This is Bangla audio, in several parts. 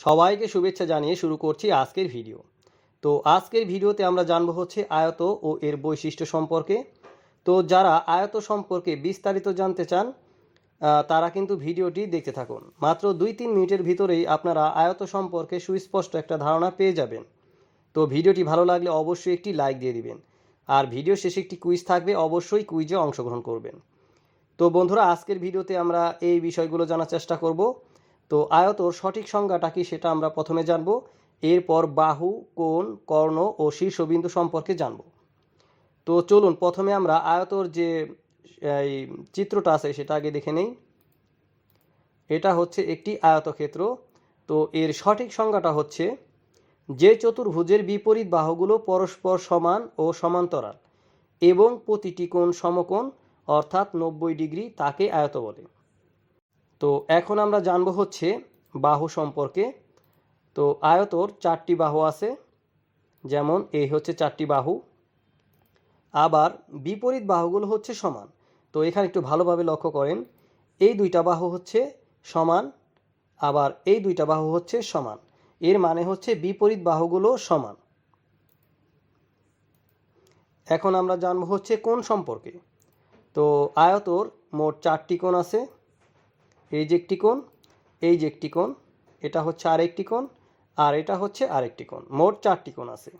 সবাইকে শুভেচ্ছা জানিয়ে শুরু করছি আজকের ভিডিও। তো আজকের ভিডিওতে আমরা জানব হচ্ছে আয়ত ও এর বৈশিষ্ট্য সম্পর্কে। তো যারা আয়ত সম্পর্কে বিস্তারিত জানতে চান তারা কিন্তু ভিডিওটি দেখতে থাকুন। মাত্র দুই তিন মিনিটের ভিতরেই আপনারা আয়ত সম্পর্কে সুস্পষ্ট একটা ধারণা পেয়ে যাবেন। তো ভিডিওটি ভালো লাগলে অবশ্যই একটি লাইক দিয়ে দিবেন। আর ভিডিও শেষে একটি কুইজ থাকবে, অবশ্যই কুইজে অংশগ্রহণ করবেন। তো বন্ধুরা, আজকের ভিডিওতে আমরা এই বিষয়গুলো জানার চেষ্টা করব। তো আয়তর সঠিক সংজ্ঞাটা কি সেটা আমরা প্রথমে জানব, এরপর বাহু, কোণ, কর্ণ ও শীর্ষবিন্দু সম্পর্কে জানব। তো চলুন, প্রথমে আমরা আয়তর যে, এই চিত্রটা আছে সেটা আগে দেখে নেই। এটা হচ্ছে একটি আয়তক্ষেত্র। তো এর সঠিক সংজ্ঞাটা হচ্ছে, যে চতুর্ভুজের বিপরীত বাহুগুলো পরস্পর সমান ও সমান্তরাল এবং প্রতিটি কোণ সমকোণ, অর্থাৎ নব্বই ডিগ্রি, তাকে আয়ত বলে। তো এখন আমরা জানব হচ্ছে বাহু সম্পর্কে। তো আয়তর চারটি বাহু আছে, যেমন এই হচ্ছে চারটি বাহু। আবার বিপরীত বাহুগুলো হচ্ছে সমান। তো এখানে একটু ভালোভাবে লক্ষ্য করেন, এই দুইটা বাহু হচ্ছে সমান, আবার এই দুইটা বাহু হচ্ছে সমান। এর মানে হচ্ছে বিপরীত বাহুগুলো সমান। এখন আমরা জানব হচ্ছে কোন সম্পর্কে। তো আয়তর মোট চারটি কোণ আছে এই যে একটি কোণ, এই যে একটি কোণ, এটা হচ্ছে আরেকটি কোণ আর এটা হচ্ছে আরেকটি কোণ। মোট চারটি কোণ আছে।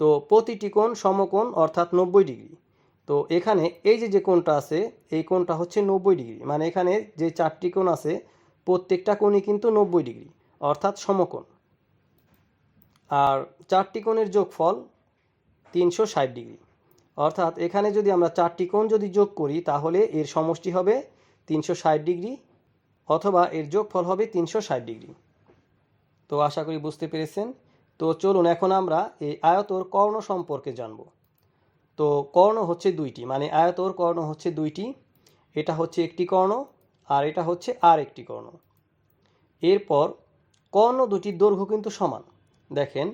তো প্রতিটি কোণ সমকোণ অর্থাৎ নব্বই ডিগ্রি। তো এখানে এই যে যে কোণটা আছে, এই কোণটা হচ্ছে নব্বই ডিগ্রি। মানে এখানে যে চারটি কোণ আছে, প্রত্যেকটা কোণই কিন্তু নব্বই ডিগ্রি, অর্থাৎ সমকোণ। আর চারটি কোণের যোগফল তিনশো ষাট ডিগ্রি। অর্থাৎ এখানে যদি আমরা চারটি কোণ যদি যোগ করি, তাহলে এর সমষ্টি হবে তিনশো ষাট ডিগ্রি অথবা এর যোগফল হবে তিনশো ষাট ডিগ্রি। তো আশা করি বুঝতে পেরেছেন। তো চলুন এখন আমরা এই আয়তর কর্ণ সম্পর্কে জানব। তো কর্ণ হচ্ছে দুইটি মানে আয়তর কর্ণ হচ্ছে দুইটি, এটা হচ্ছে একটি কর্ণ আর এটা হচ্ছে আর একটি কর্ণ। এরপর কর্ণ দুটির দৈর্ঘ্য কিন্তু সমান। দেখেন,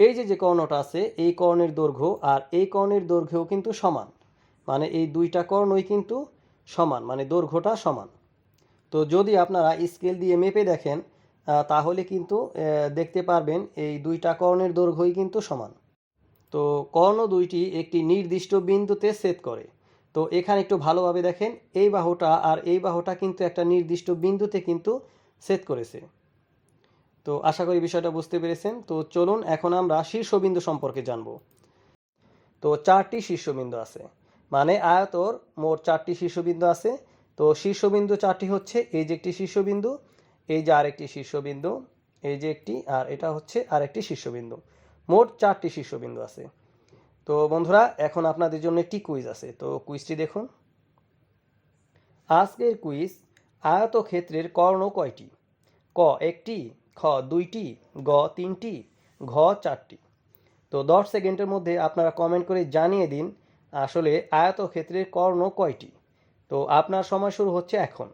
এই যে যে কর্ণটা আছে, এই কর্ণের দৈর্ঘ্য আর এই কর্ণের দৈর্ঘ্যও কিন্তু সমান। মানে এই দুইটা কর্ণই কিন্তু সমান মানে দৈর্ঘ্যটা সমান। তো যদি আপনারা স্কেল দিয়ে মেপে দেখেন তাহলে কিন্তু দেখতে পারবেন এই দুইটা কর্ণের দৈর্ঘ্যই কিন্তু সমান। তো কর্ণ দুইটি একটি নির্দিষ্ট বিন্দুতে ছেদ করে। তো এখানে একটু ভালোভাবে দেখেন, এই বাহুটা আর এই বাহুটা কিন্তু একটা নির্দিষ্ট বিন্দুতে কিন্তু ছেদ করেছে। তো আশা করি বিষয়টা বুঝতে পেরেছেন। তো চলুন এখন আমরা শীর্ষবিন্দু সম্পর্কে জানব। তো চারটি শীর্ষবিন্দু আছে। মানে আয়তর মোট চারটি শীর্ষবিন্দু আছে। তো শীর্ষবিন্দু চারটি হচ্ছে এই যে একটি শীর্ষবিন্দু, এই যে আরেকটি শীর্ষবিন্দু, এই যে একটি, আর এটা হচ্ছে আরেকটি শীর্ষবিন্দু। মোট চারটি শীর্ষবিন্দু আছে। তো বন্ধুরা, এখন আপনাদের জন্য একটি কুইজ আছে। তো কুইজটি দেখুন। আজকের কুইজ আয়তক্ষেত্রের কর্ণ কয়টি? ক একটি, খ দুইটি, গ তিনটি, ঘ চারটি। তো দশ সেকেন্ডের মধ্যে আপনারা কমেন্ট করে জানিয়ে দিন আসলে আয়তক্ষেত্রের কর্ণ কয়টি? তো আপনার সময় শুরু হচ্ছে এখন।